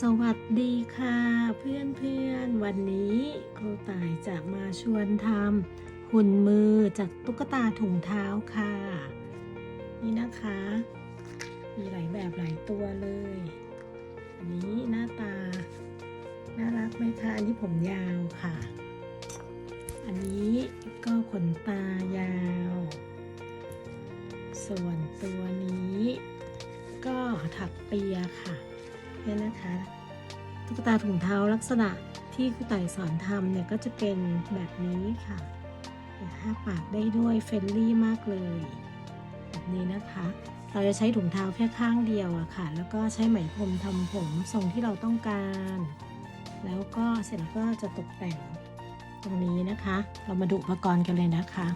สวัสดีค่ะเพื่อนเพื่อนๆวันนี้ครูต่ายจะมาชวนทำหุ่นมือจากตุ๊กตาถุงเท้าค่ะ นี่นะคะ มีหลายแบบหลายตัวเลย อันนี้หน้าตา น่ารักไหมคะ อันนี้ผมยาวค่ะ อันนี้ก็ขนตายาว ส่วนตัวนี้ ก็ถักเปียค่ะ เนี่ยนะคะตุ๊กตาถุงเท้าลักษณะที่ครูต่ายสอนทำเนี่ยก็จะเป็นแบบนี้ค่ะเนี่ยห้าปากได้ด้วยเฟรนลี่มากเลยแบบนี้นะคะ เราจะใช้ถุงเท้าแค่ข้างเดียวอะค่ะ แล้วก็ใช้ไหมพรมทำผมทรงที่เราต้องการ แล้วก็เสร็จแล้วก็จะตกแต่งตรงนี้นะคะ เรามาดูอุปกรณ์กันเลยนะคะ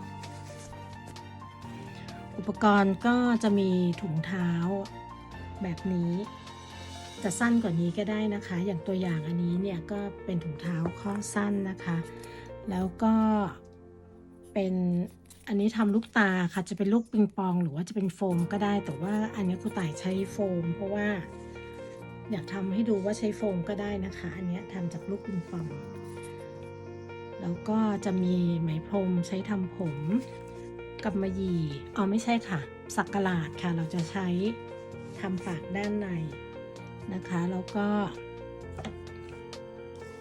อุปกรณ์ก็จะมีถุงเท้าแบบนี้ จะสั้นกว่านี้ก็ได้นะคะ อย่างตัวอย่างอันนี้เนี่ยก็เป็นถุงเท้าข้อสั้นนะคะ แล้วก็เป็นอันนี้ทำลูกตาค่ะจะเป็นลูกปิงปองหรือว่าจะเป็นโฟมก็ได้ แต่ว่าอันนี้ครูต่ายใช้โฟม เพราะว่า อยากทำให้ดูว่าใช้โฟมก็ได้นะคะ อันนี้ยทำจากลูกปิงปอง แล้วก็จะมีไหมพรมใช้ทำผมกับมะยี่อ๋อไม่ใช่ค่ะ สักกลาดค่ะ เราจะใช้ทำปากด้านใน นะคะแล้วก็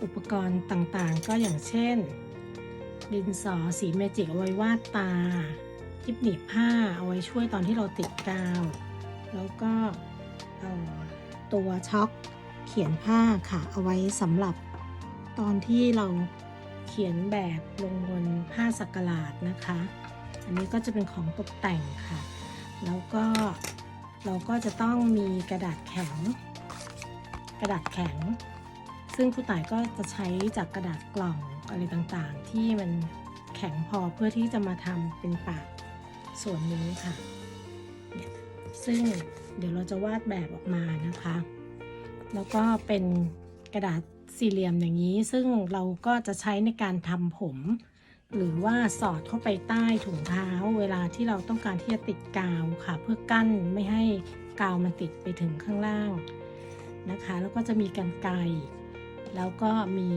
อุปกรณ์ต่างๆ ก็อย่างเช่น ดินสอสีเมจิกเอาไว้วาดตาคลิปหนีบผ้าเอาไว้ช่วยตอนที่เราติดกาว แล้วก็ตัวช็อคเขียนผ้าค่ะ เอาไว้สำหรับตอนที่เราเขียนแบบลงบนผ้าสักหลาดนะคะ อันนี้ก็จะเป็นของตกแต่งค่ะ แล้วก็เราก็จะต้องมีกระดาษแข็ง กระดาษแข็ง ซึ่งครูต่ายก็จะใช้จากกระดาษกล่องอะไรต่างๆ ที่มันแข็งพอเพื่อที่จะมาทำเป็นปากส่วนนี้ค่ะ ซึ่งเดี๋ยวเราจะวาดแบบออกมานะคะ แล้วก็เป็นกระดาษสี่เหลี่ยมอย่างนี้ ซึ่งเราก็จะใช้ในการทำผม หรือว่าสอดเข้าไปใต้ถุงเท้า เวลาที่เราต้องการที่จะติดกาวค่ะ เพื่อกั้นไม่ให้กาวมันติดไปถึงข้างล่าง นะคะ แล้วก็จะมีกันไกรแล้วก็มี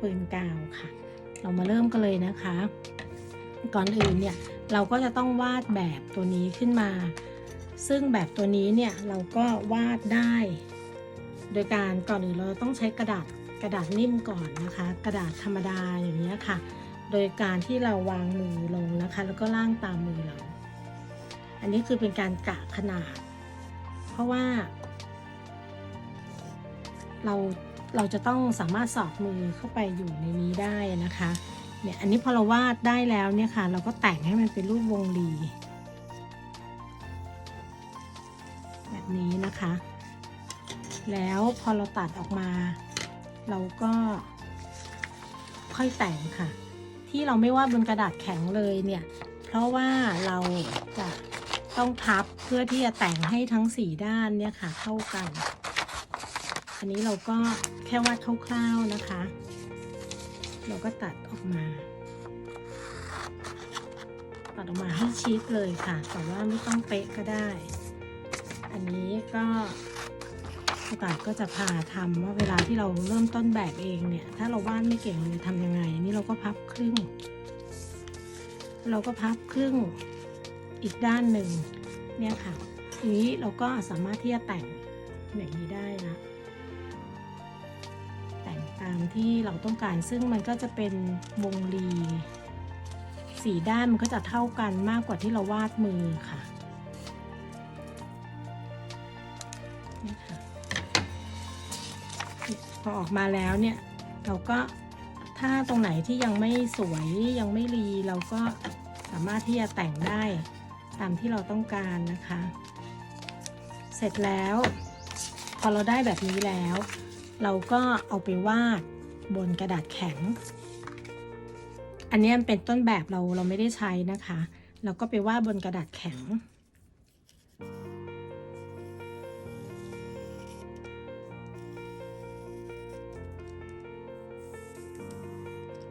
ปืนกาวค่ะ เรามาเริ่มกันเลยนะคะ ก่อนอื่นเนี่ยเราก็จะต้องวาดแบบตัวนี้ขึ้นมา ซึ่งแบบตัวนี้เนี่ยเราก็วาดได้ โดยการก่อนอื่นเราต้องใช้กระดาษกระดาษนิ่มก่อนนะคะ กระดาษธรรมดาอย่างนี้ค่ะ โดยการที่เราวางมือลงนะคะ แล้วก็ล่างตามมือเรา อันนี้คือเป็นการกะขนาด เพราะว่า เราเราจะต้องสามารถสอดมือเข้าไปอยู่ในนี้ได้นะคะเนี่ยอันนี้พอเราวาดได้แล้วเนี่ยค่ะ เราก็แต่งให้มันเป็นรูปวงรีแบบนี้นะคะ แล้วพอเราตัดออกมา เราก็ค่อยแต่งค่ะ ที่เราไม่วาดบนกระดาษแข็งเลยเนี่ย เพราะว่าเราจะต้องพับเพื่อที่จะแต่งให้ทั้งสี่ด้านเนี่ยค่ะ เข้ากัน อันนี้เราก็แค่วาดคร่าวๆนะคะ เราก็ตัดออกมา ตัดออกมาให้ชิดเลยค่ะ แต่ว่าไม่ต้องเป๊ะก็ได้ อันนี้ก็โอกาสก็จะพาทำว่าเวลาที่เราเริ่มต้นแบบเองเนี่ย ถ้าเราวาดไม่เก่งเราจะทำยังไงอันนี้เราก็พับครึ่ง เราก็พับครึ่งอีกด้านหนึ่งเนี่ยค่ะ ทีนี้เราก็สามารถที่จะแต่งอย่างนี้ได้นะามที่เราต้องการ ซึ่งมันก็จะเป็นวงรีสีด้านมันก็จะเท่ากันมากกว่าที่เราวาดมือค่ะนี่ค่ะ พอออกมาแล้วเนี่ย เราก็ถ้าตรงไหนที่ยังไม่สวยยังไม่รีเราก็สามารถที่จะแต่งได้ตามที่เราต้องการนะคะ เสร็จแล้ว พอเราได้แบบนี้แล้ว เราก็เอาไปวาด บนกระดาษแข็ง อันนี้มันเป็นต้นแบบเราเราไม่ได้ใช้นะคะ เราก็ไปวาดบนกระดาษแข็ง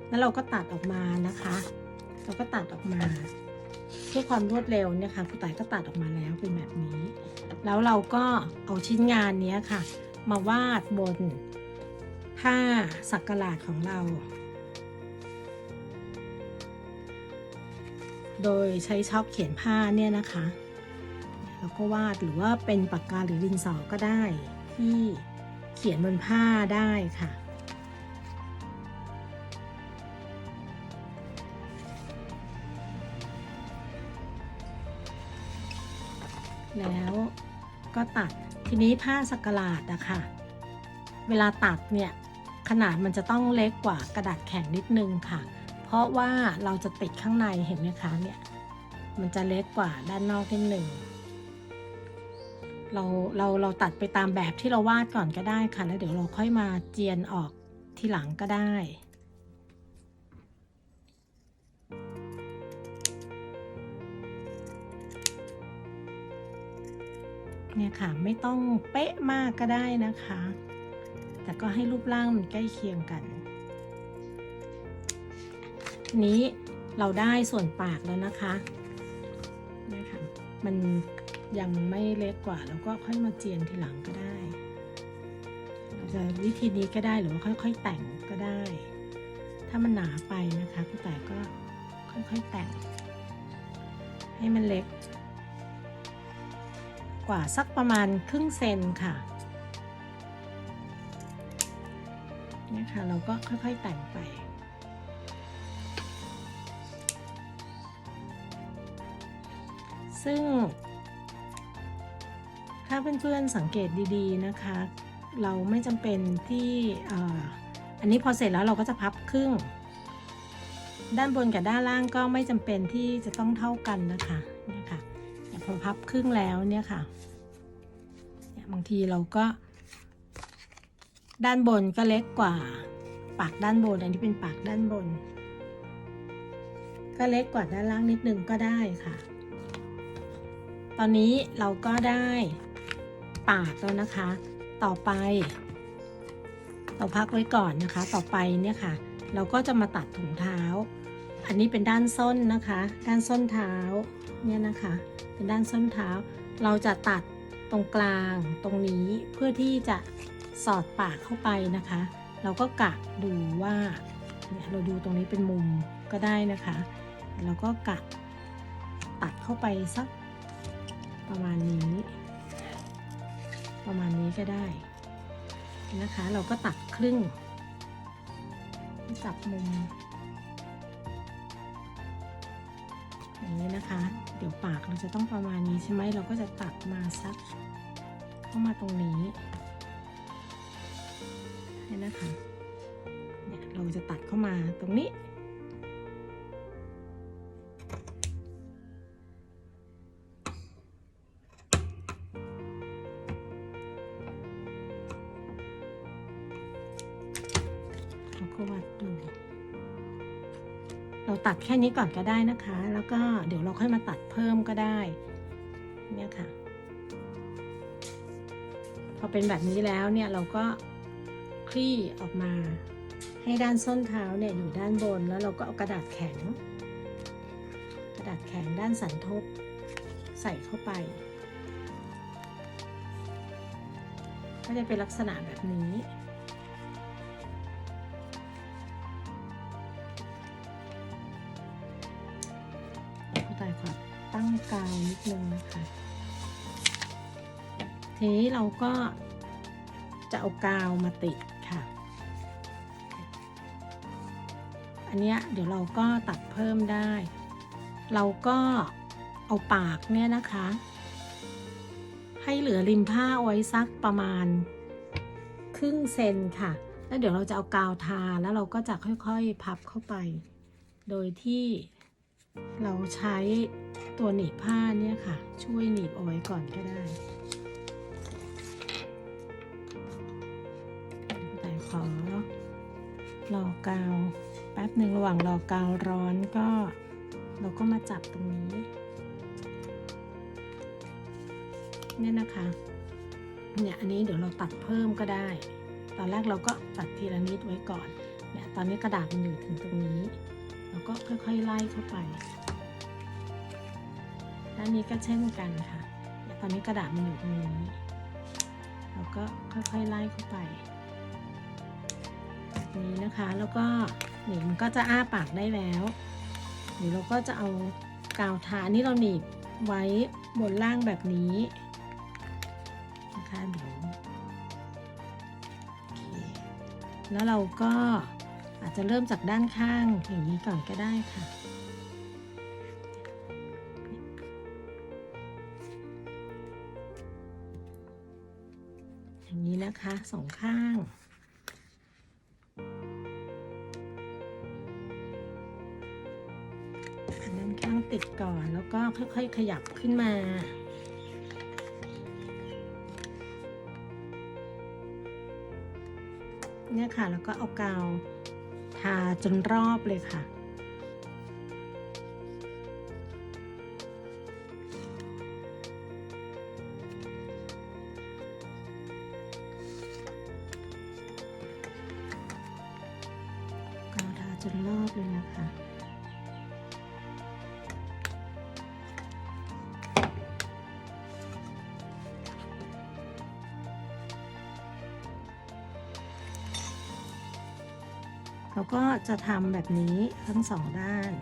แล้วเราก็ตัดออกมานะคะ เราก็ตัดออกมาเพื่อความรวดเร็วเนี่ยค่ะครูต่ายก็ตัดออกมาแล้วเป็นแบบนี้ แล้วเราก็เอาชิ้นงานนี้ค่ะ มาวาดบน ผ้าสักกลาดของเรา โดยใช้ช็อคเขียนผ้าเนี่ยนะคะ แล้วก็วาดหรือว่าเป็นปากกาหรือดินสอก็ได้ ที่เขียนบนผ้าได้ค่ะแล้วก็ตัดทีนี้ผ้าสักหลาดอะค่ะ เวลาตัดเนี่ย ขนาดมันจะต้องเล็กกว่ากระดาษแข็งนิดนึงค่ะ เพราะว่าเราจะติดข้างในเห็นไหมคะเนี่ย มันจะเล็กกว่าด้านนอกนิดหนึ่งเราเราเราตัดไปตามแบบที่เราวาดก่อนก็ได้ค่ะ แล้วเดี๋ยวเราค่อยมาเจียนออกทีหลังก็ได้เนี่ยค่ะ ไม่ต้องเป๊ะมากก็ได้นะคะ แต่ก็ให้รูปร่างมันใกล้เคียงกันทีนี้เราได้ส่วนปากแล้วนะคะนี่ค่ะมันยังไม่เล็กกว่าแล้วก็ค่อยมาเจียนทีหลังก็ได้เราจะวิธีนี้ก็ได้หรือว่าค่อย ๆ แต่งก็ได้ ถ้ามันหนาไปนะคะคุณแต่ก็ค่อยๆแต่ง ให้มันเล็ก กว่าสักประมาณครึ่งเซนค่ะ คะ เราก็ค่อยๆแต่งไปซึ่ง ถ้าเพื่อนๆสังเกตดีๆนะคะ เราไม่จำเป็นที่อ่ออันนี้พอเสร็จแล้วเราก็จะพับครึ่ง ด้านบนกับด้านล่างก็ไม่จำเป็นที่จะต้องเท่ากันนะคะเนี่ยค่ะพอพับครึ่งแล้วเนี่ยค่ะเนี่ยบางทีเราก็ ด้านบนก็เล็กกว่า ปากด้านบน อันนี้เป็นปากด้านบน ก็เล็กกว่าด้านล่างนิดนึงก็ได้ค่ะ ตอนนี้เราก็ได้ปากแล้วนะคะ ต่อไป เราพักไว้ก่อนนะคะ ต่อไปเนี่ยค่ะ เราก็จะมาตัดถุงเท้า อันนี้เป็นด้านส้นนะคะ ด้านส้นเท้าเนี่ยนะคะ เป็นด้านส้นเท้า เราจะตัดตรงกลางตรงนี้เพื่อที่จะ สอดปากเข้าไปนะคะ เราก็กะดูว่าเนี่ยเราดูตรงนี้เป็นมุมก็ได้นะคะเราก็กะตัดเข้าไปสักประมาณนี้ ประมาณนี้ก็ได้นะคะ เราก็ตัดครึ่งจับมุมอย่างนี้นะคะ เดี๋ยวปากเราจะต้องประมาณนี้ใช่ไหมเราก็จะตัดมาสักเข้ามาตรงนี้ เนี่ยนะคะเนี่ยเราจะตัดเข้ามาตรงนี้ เราก็วัดดูเราตัดแค่นี้ก่อนก็ได้นะคะ แล้วก็เดี๋ยวเราค่อยมาตัดเพิ่มก็ได้ เนี่ยค่ะ พอเป็นแบบนี้แล้วเนี่ยเราก็ คลี่ออกมา ให้ด้านส้นเท้าเนี่ยอยู่ด้านบนแล้วเราก็เอากระดาษแข็ง กระดาษแข็งด้านสันทบใส่เข้าไป ก็จะเป็นลักษณะแบบนี้ผู้ตายขอตั้งกาวนิดนึงนะคะทีนี้เราก็จะเอากาวมาติด อันเนี้ยเดี๋ยวเราก็ตัดเพิ่มได้ เราก็เอาปากเนี่ยนะคะ ให้เหลือริมผ้าไว้สักประมาณ ครึ่งเซนค่ะ แล้วเดี๋ยวเราจะเอากาวทาแล้วเราก็จะค่อยๆพับเข้าไป โดยที่เราใช้ตัวหนีบผ้าเนี่ยค่ะ ช่วยหนีบเอาไว้ก่อนก็ได้แต่ขอรอกาว แป๊บหนึ่งระหว่างรอกาวร้อนก็ เราก็มาจับตรงนี้ เนี่ยนะคะ เนี่ยอันนี้เดี๋ยวเราตัดเพิ่มก็ได้ ตอนแรกเราก็ตัดทีละนิดไว้ก่อน เนี่ยตอนนี้กระดาษมันอยู่ถึงตรงนี้ เราก็ค่อยๆไล่เข้าไปด้านนี้ก็เช่นกันค่ะเนี่ยตอนนี้กระดาษมันอยู่ตรงนี้ เรเราก็ค่อยๆไล่เข้าไปแบบนี้นะคะ แล้วก็ นี่มันก็จะอ้าปากได้แล้วเดี๋ยวเราก็จะเอากาวทาอันนี้เราหนีบไว้บนล่างแบบนี้นะคะเดี๋ยวแล้วเราก็อาจจะเริ่มจากด้านข้างอย่างนี้ก่อนก็ได้ค่ะอย่างนี้นะคะสองข้าง ติดก่อนแล้วก็ค่อยๆขยับขึ้นมา เนี่ยค่ะแล้วก็เอากาวทาจนรอบเลยค่ะ เราก็จะทำแบบนี้ทั้งสองด้าน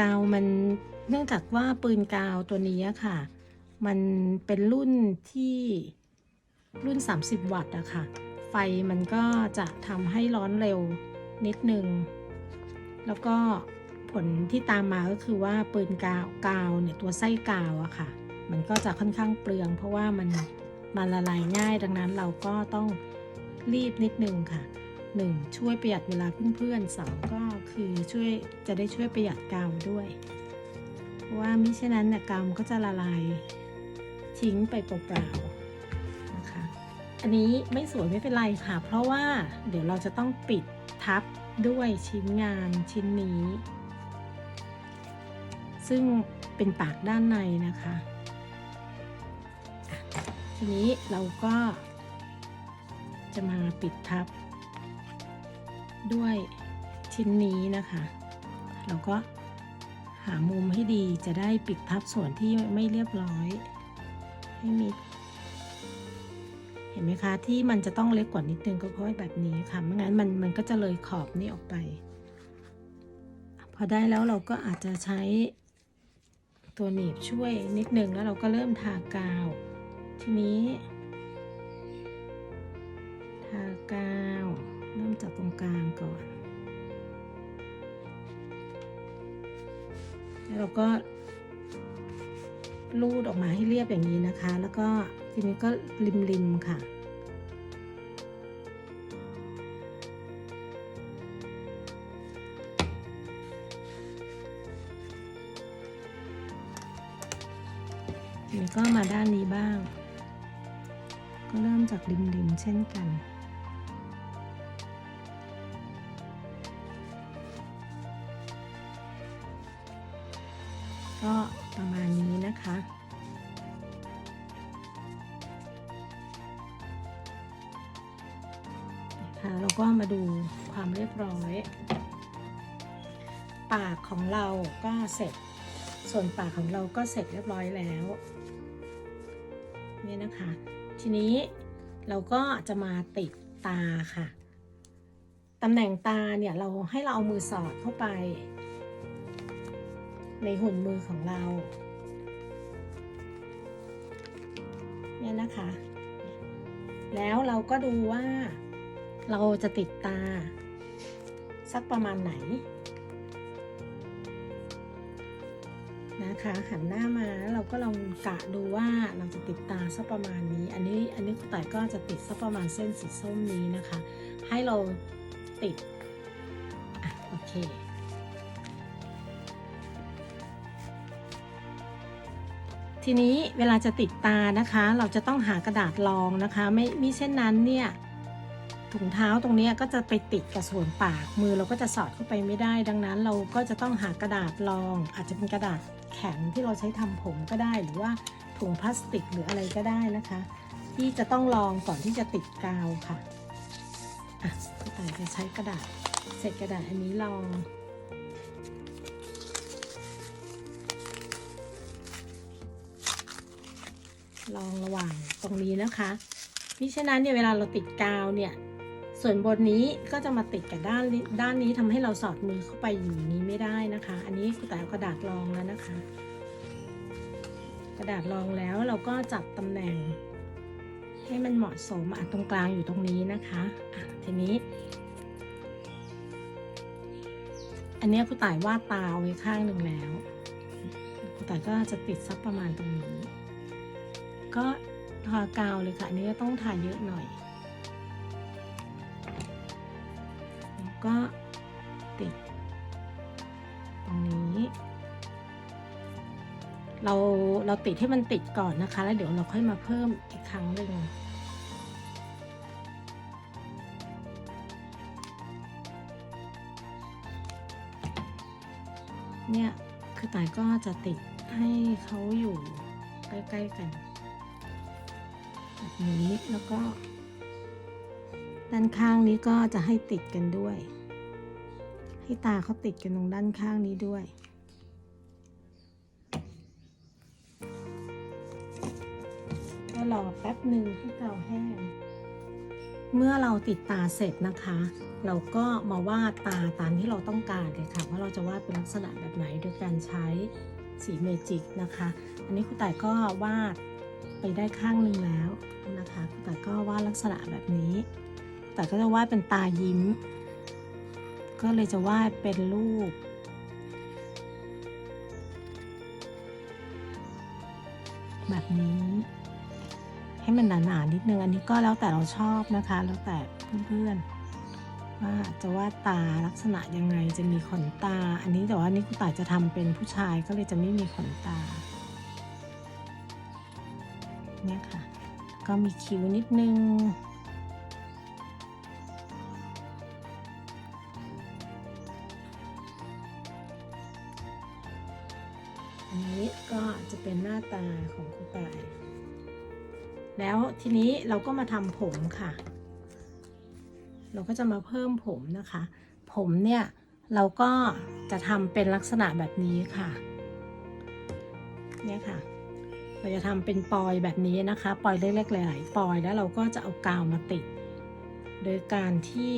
กาวมันเนื่องจากว่าปืนกาวตัวนี้ค่ะ มันเป็นรุ่นที่รุ่น 30 วัตต์อะค่ะ ไฟมันก็จะทำให้ร้อนเร็วนิดนึง แล้วก็ผลที่ตามมาก็คือว่าปืนกาวกาวเนี่ยตัวไส้กาวอะค่ะ มันก็จะค่อนข้างเปลือง เพราะว่ามันมันละลายง่ายดังนั้นเราก็ต้องรีบนิดนึงค่ะ 1. ช่วยประหยัดเวลาเพื่อนๆสองก็คือช่วยจะได้ช่วยประหยัดกาวด้วย เพราะว่ามิฉะนั้นเนี่ยกาวมันก็จะละลายทิ้งไปเปล่าๆนะคะ อันนี้ไม่สวยไม่เป็นไรค่ะ เพราะว่าเดี๋ยวเราจะต้องปิดทับ ด้วยชิ้นงานชิ้นนี้ ซึ่งเป็นปากด้านในนะคะ ทีนี้เราก็จะมาปิดทับ ด้วยชิ้นนี้นะคะ เราก็หามุมให้ดีจะได้ปิดทับส่วนที่ไม่เรียบร้อย ให้มิด เห็นไหมคะ ที่มันจะต้องเล็กกว่านิดนึงก็เพราะแบบนี้ค่ะไม่งั้นมันมันก็จะเลยขอบนี้ออกไป พอได้แล้วเราก็อาจจะใช้ตัวหนีบช่วยนิดนึงแล้วเราก็เริ่มทากาว ทีนี้ ทากาว เริ่มจากตรงกลางก่อน แล้วเราก็ลูดออกมาให้เรียบอย่างนี้นะคะ แล้วก็ ทีนี้ก็ริมๆค่ะทีนี้ก็มาด้านนี้บ้าง ก็เริ่มจากริมๆเช่นกัน ดูความเรียบร้อย ปากของเราก็เสร็จ ส่วนปากของเราก็เสร็จเรียบร้อยแล้วนี่นะคะ ทีนี้เราก็จะมาติดตาค่ะตำแหน่งตาเนี่ยเราให้เราเอามือสอดเข้าไป ในหุ่นมือของเราเนี่ยนะคะ แล้วเราก็ดูว่า เราจะติดตา สักประมาณไหน นะคะ หันหน้ามาเราก็ลองกะดูว่าเราจะติดตาสักประมาณนี้ อันนี้อันนี้คุณต่ายก็จะติดสักประมาณเส้นสีส้มนี้นะคะ ให้เราติดอะโอเคทีนี้เวลาจะติดตานะคะ เราจะต้องหากระดาษรองนะคะ ไม่มิเช่นนั้นเนี่ย ถุงเท้าตรงนี้ก็จะไปติดกับส่วนปากมือเราก็จะสอดเข้าไปไม่ได้ ดังนั้นเราก็จะต้องหากระดาษรอง อาจจะเป็นกระดาษแข็งที่เราใช้ทำผมก็ได้ หรือว่าถุงพลาสติกหรืออะไรก็ได้นะคะ ที่จะต้องลองก่อนที่จะติดกาวค่ะอะแต่จะใช้กระดาษเศษกระดาษอันนี้ลองลองระหว่างตรงนี้นะคะมิฉะนั้นเนี่ยเวลาเราติดกาวเนี่ย ส่วนบนนี้ก็จะมาติดกับด้านด้านนี้ทำให้เราสอดมือเข้าไปอยู่างนี้ไม่ได้นะคะ อันนี้คือแต่กระดาษรองแล้วนะคะ กระดาษรองแล้วเราก็จัดตำแหน่ง ให้มันเหมาะสมอะตรงกลางอยู่ตรงนี้นะคะอะทีนี้ อันนี้คุณต่ายวาดตาไว้ข้างหนึ่งแล้วคุณต่ายก็จะติดสักประมาณตรงนี้ ก็ทากาวเลยค่ะอันนี้ก็ต้องทาเยอะหน่อย ก็ติด ตรงนี้ เราเราติดให้มันติดก่อนนะคะ แล้วเดี๋ยวเราค่อยมาเพิ่มอีกครั้งหนึ่งเนี่ยคือต่ายก็จะติดให้เขาอยู่ใกล้ ๆ กันแบบนี้แล้วก็ ด้านข้างนี้ก็จะให้ติดกันด้วย ให้ตาเขาติดกันตรงด้านข้างนี้ด้วยก็รอแป๊บหนึ่งให้เกาแห้ง เมื่อเราติดตาเสร็จนะคะ เราก็มาวาดตาตามที่เราต้องการเลยค่ะว่าเราจะวาดเป็นลักษณะแบบไหนโดยการใช้สีเมจิกนะคะ อันนี้คุณต่ายก็วาดไปได้ข้างหนึ่งแล้วนะคะคุณต่ายก็วาดลักษณะแบบนี้ แต่ก็จะวาดเป็นตายิ้ม ก็เลยจะวาดเป็นรูป แบบนี้ ให้มันหนาๆนิดนึง อันนี้ก็แล้วแต่เราชอบนะคะ แล้วแต่เพื่อนๆ ว่าจะวาดตาลักษณะยังไงจะมีขนตา อันนี้แต่ว่านี่คุณตาจะทำเป็นผู้ชายก็เลยจะไม่มีขนตาเนี่ยค่ะ ก็มีคิ้วนิดนึง จะเป็นหน้าตาของคุณตาย แล้วทีนี้เราก็มาทำผมค่ะ เราก็จะมาเพิ่มผมนะคะ ผมเนี่ย เราก็จะทำเป็นลักษณะแบบนี้ค่ะ เนี่ยค่ะ เราจะทำเป็นปอยแบบนี้นะคะ ปอยเล็กๆหลายๆปอยแล้วเราก็จะเอากาวมาติด โดยการที่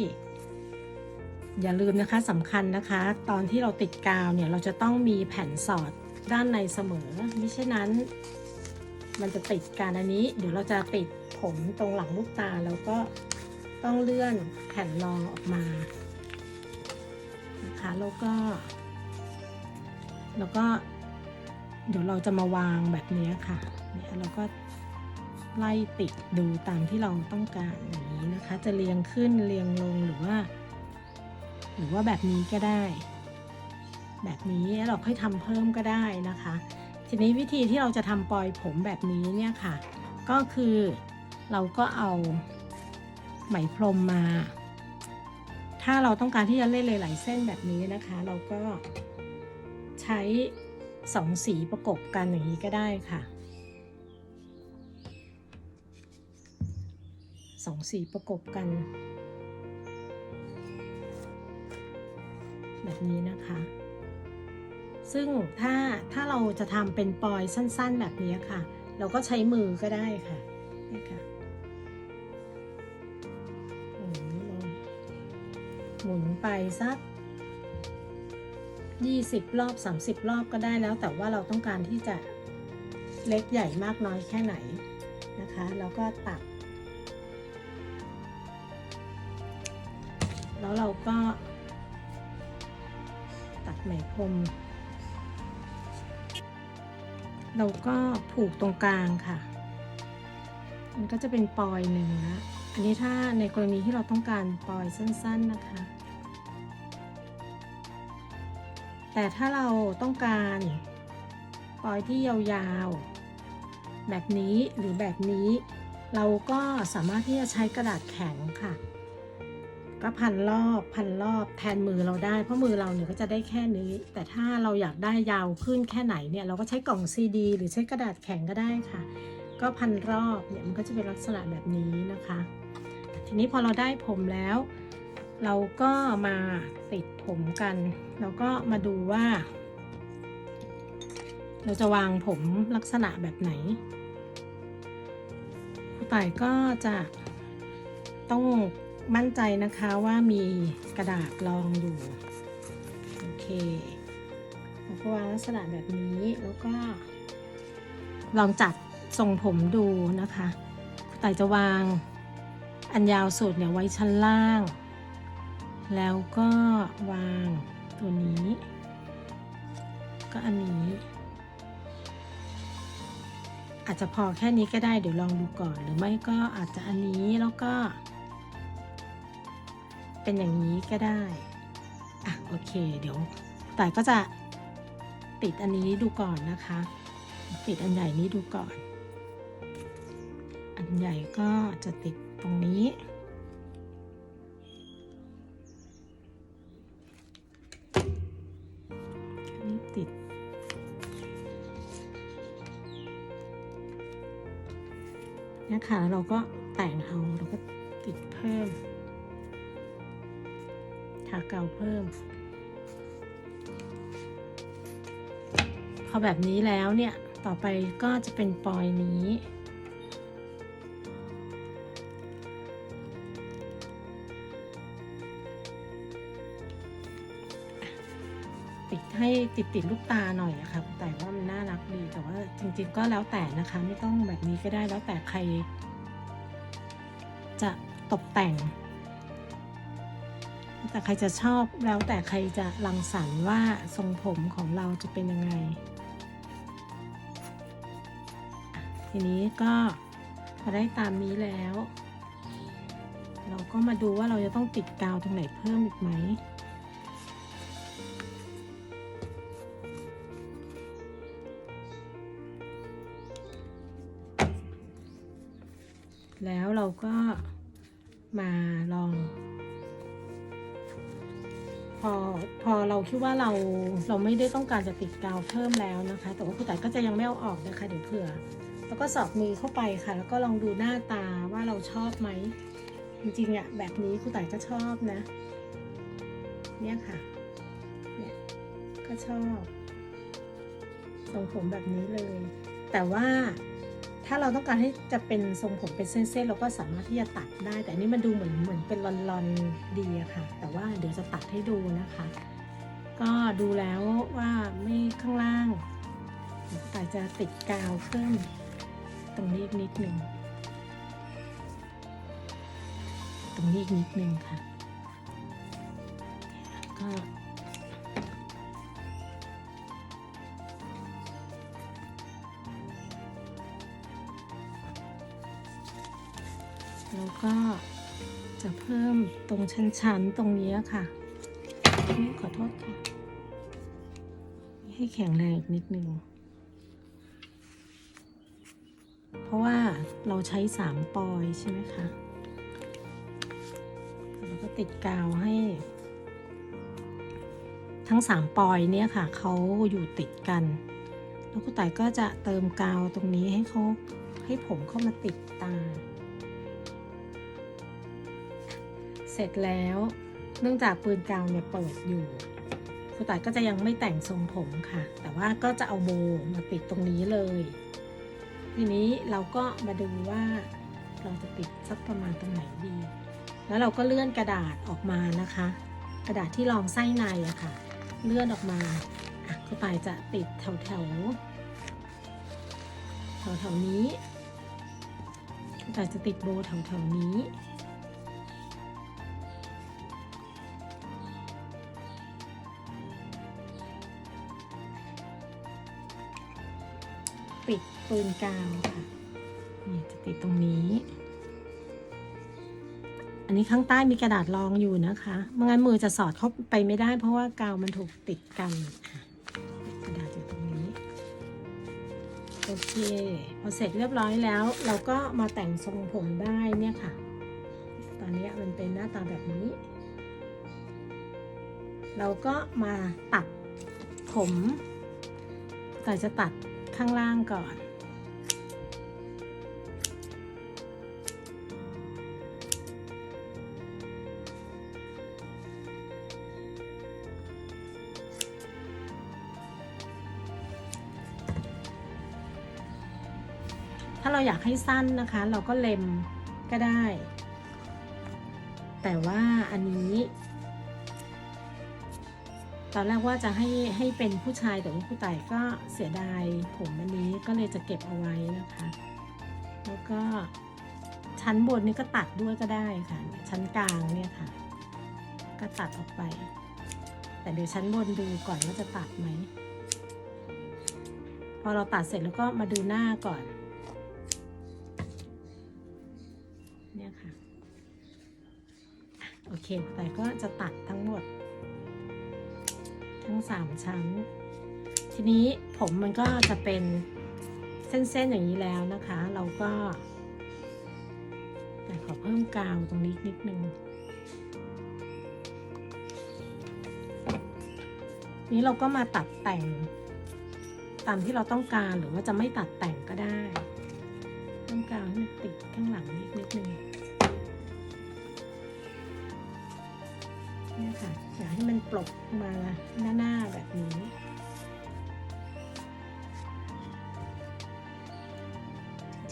อย่าลืมนะคะสำคัญนะคะ ตอนที่เราติดกาวเนี่ยเราจะต้องมีแผ่นสอด ด้านในเสมอมิฉะนั้น มันจะติดกันอันนี้ เดี๋ยวเราจะติดผมตรงหลังลูกตาแล้วก็ต้องเลื่อนแผ่นรองออกมานะคะแล้วก็ แล้วก็ เดี๋ยวเราจะมาวางแบบนี้ค่ะเนี่ยเราก็ไล่ติดดูตามที่เราต้องการอย่างนี้นะคะ จะเรียงขึ้นเรียงลงหรือว่า หรือว่าแบบนี้ก็ได้ แบบนี้เราค่อยทำเพิ่มก็ได้นะคะ ทีนี้วิธีที่เราจะทำปลอยผมแบบนี้เนี่ยค่ะ ก็คือเราก็เอาไหมพรมมา ถ้าเราต้องการที่จะเล่นหลายๆเส้นแบบนี้นะคะ เราก็ใช้สองสีประกบกันอย่างนี้ก็ได้ค่ะสองสีประกบกัน แบบนี้นะคะ ซึ่งถ้าถ้าเราจะทำเป็นปอยสั้นๆ แบบนี้ค่ะ เราก็ใช้มือก็ได้ค่ะนี่ค่ะหมุนลงหมุนไปสัก20 รอบ 30 รอบก็ได้แล้ว แต่ว่าเราต้องการที่จะเล็กใหญ่มากน้อยแค่ไหนนะคะ แล้วก็ตัด แล้วเราก็ตัดไหมพรม เราก็ผูกตรงกลางค่ะ มันก็จะเป็นปอยหนึ่งนะอันนี้ถ้าในกรณีที่เราต้องการปอยสั้นๆนะคะ แต่ถ้าเราต้องการปอยที่ยาวๆ แบบนี้หรือแบบนี้ เราก็สามารถที่จะใช้กระดาษแข็งค่ะ ก็พันรอบพันรอบแทนมือเราได้เพราะมือเราเนี่ยก็จะได้แค่นี้ แต่ถ้าเราอยากได้ยาวขึ้นแค่ไหนเนี่ยเราก็ใช้กล่องซีดีหรือใช้กระดาษแข็งก็ได้ค่ะ ก็พันรอบเนี่ยมันก็จะเป็นลักษณะแบบนี้นะคะ ทีนี้พอเราได้ผมแล้ว เราก็มาติดผมกันแล้วก็มาดูว่า เราจะวางผมลักษณะแบบไหนครูต่ายก็จะต้อง มั่นใจนะคะว่ามีกระดาษรองอยู่ โอเคแล้วก็วางลักษณะแบบนี้แล้วก็ ลองจัดทรงผมดูนะคะครูต่จะวางอันยาวสุดเนี่ยไว้ชั้นล่าง แล้วก็วางตัวนี้ ก็อันนี้ อาจจะพอแค่นี้ก็ได้เดี๋ยวลองดูก่อนหรือไม่ก็อาจจะอันนี้แล้วก็ เป็นอย่างนี้ก็ได้ อะโอเค เดี๋ยวแต่ก็จะติดอันนี้ดูก่อนนะคะ ติดอันใหญ่นี้ดูก่อน อันใหญ่ก็จะติดตรงนี้ อันนี้ติดนะคะเราก็แต่งเอาเราก็ติดเพิ่มาเกาเพิ่ม พอแบบนี้แล้วเนี่ย ต่อไปก็จะเป็นปลอยนี้ ติดให้ติดติดลูกตาหน่อยอะคะแต่ว่ามันน่ารักดีแต่ว่าจริงๆก็แล้วแต่นะคะ ไม่ต้องแบบนี้ก็ได้แล้วแต่ใคร จะตกแต่ง แต่ใครจะชอบแล้วแต่ใครจะรังสรรค์ว่าทรงผมของเราจะเป็นยังไง ทีนี้ก็พอได้ตามนี้แล้ว เราก็มาดูว่าเราจะต้องติดกาวตรงไหนเพิ่มอีกไหมแล้วเราก็มาลอง พอพอเราคิดว่าเราเราไม่ได้ต้องการจะติดกาวเพิ่มแล้วนะคะ แต่ว่าครูแต่ก็จะยังไม่เอาออกนะคะเดี๋ยวเผื่อ แล้วก็สอดมือเข้าไปค่ะ แล้วก็ลองดูหน้าตาว่าเราชอบไหมจริงๆอะแบบนี้ครูแต่ก็ชอบนะ เนี่ยค่ะเนี่ยก็ชอบทรงผมแบบนี้เลย แต่ว่า ถ้าเราต้องการให้จะเป็นทรงผมเป็นเส้นๆ เราก็สามารถที่จะตัดได้ แต่อันนี้มันดูเหมือนเหมือนเป็นลอนๆดีอะค่ะ แต่ว่าเดี๋ยวจะตัดให้ดูนะคะ ก็ดูแล้วว่าไม่ข้างล่างแต่จะติดกาวเพิ่มตรงนี้อีกนิดหนึ่งตรงนี้อีกนิดหนึ่งค่ะก็ ก็จะเพิ่มตรงชั้นๆตรงนี้ค่ะนี่ขอโทษค่ะ ให้แข็งแรงอีกนิดนึง เพราะว่าเราใช้สามปอยใช่ไหมคะแล้วก็ติดกาวให้ ทั้งสามปอยเนี่ยค่ะ เขาอยู่ติดกัน แล้วคุณต่ายก็จะเติมกาวตรงนี้ให้เขาให้ผมเข้ามาติดตา เสร็จแล้ว เนื่องจากปืนกาวเนี่ยเปิดอยู่ครูต่ายก็จะยังไม่แต่งทรงผมค่ะ แต่ว่าก็จะเอาโบมาติดตรงนี้เลย ทีนี้เราก็มาดูว่าเราจะติดสักประมาณตรงไหนดี แล้วเราก็เลื่อนกระดาษออกมานะคะ กระดาษที่รองไส้ในอะค่ะ เลื่อนออกมาครูต่ายจะติดแถวแถวแถวแถวๆนี้ครูต่ายจะติดโบแถวแถวๆนี้ ปืนกาวค่ะ นี่จะติดตรงนี้ อันนี้ข้างใต้มีกระดาษรองอยู่นะคะไม่งั้นมือจะสอดเข้าไปไม่ได้เพราะว่ากาวมันถูกติดกันกระดาษอยู่ตรงนี้ โอเค พอเสร็จเรียบร้อยแล้ว เราก็มาแต่งทรงผมได้เนี่ยค่ะ ตอนนี้มันเป็นหน้าตาแบบนี้ เราก็มาตัดผมแต่จะตัดข้างล่างก่อน ถ้าเราอยากให้สั้นนะคะ เราก็เล็มก็ได้ แต่ว่าอันนี้ ตอนแรกว่าจะให้ให้เป็นผู้ชายแต่ว่าผู้ต่ายก็เสียดายผมอันนี้ก็เลยจะเก็บเอาไว้นะคะ แล้วก็ชั้นบนนี่ก็ตัดด้วยก็ได้ค่ะ ชั้นกลางเนี่ยค่ะ ก็ตัดออกไป แต่เดี๋ยวชั้นบนดูก่อนว่าจะตัดไหม พอเราตัดเสร็จแล้วก็มาดูหน้าก่อน อะโอเคแต่ก็จะตัดทั้งหมด ทั้งสามชั้น ทีนี้ผมมันก็จะเป็นเส้นๆอย่างนี้แล้วนะคะ เราก็ แต่ขอเพิ่มกาวตรงนี้นิดนึงนี้เราก็มาตัดแต่ง ตามที่เราต้องการหรือว่าจะไม่ตัดแต่งก็ได้เพิ่มกาวให้มันติดข้างหลังนิดนิดนึง ค่ะ อยากให้มันปลกมาหน้าๆแบบนี้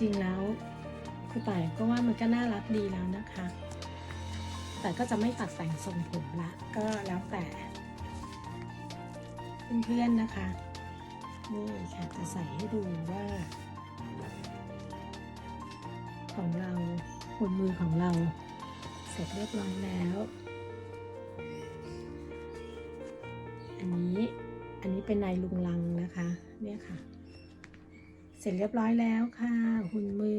จริงแล้วคุณต่ายก็ว่ามันก็น่ารักดีแล้วนะคะ แต่ก็จะไม่ตัดแต่งทรงผมละ ก็แล้วแต่เพื่อนๆนะคะ นี่ค่ะจะใส่ให้ดูว่า ของเราหุ่นมือของเรา เสร็จเรียบร้อยแล้ว เป็นนายลุงลังนะคะ เนี่ยค่ะ เสร็จเรียบร้อยแล้วค่ะหุ่นมือ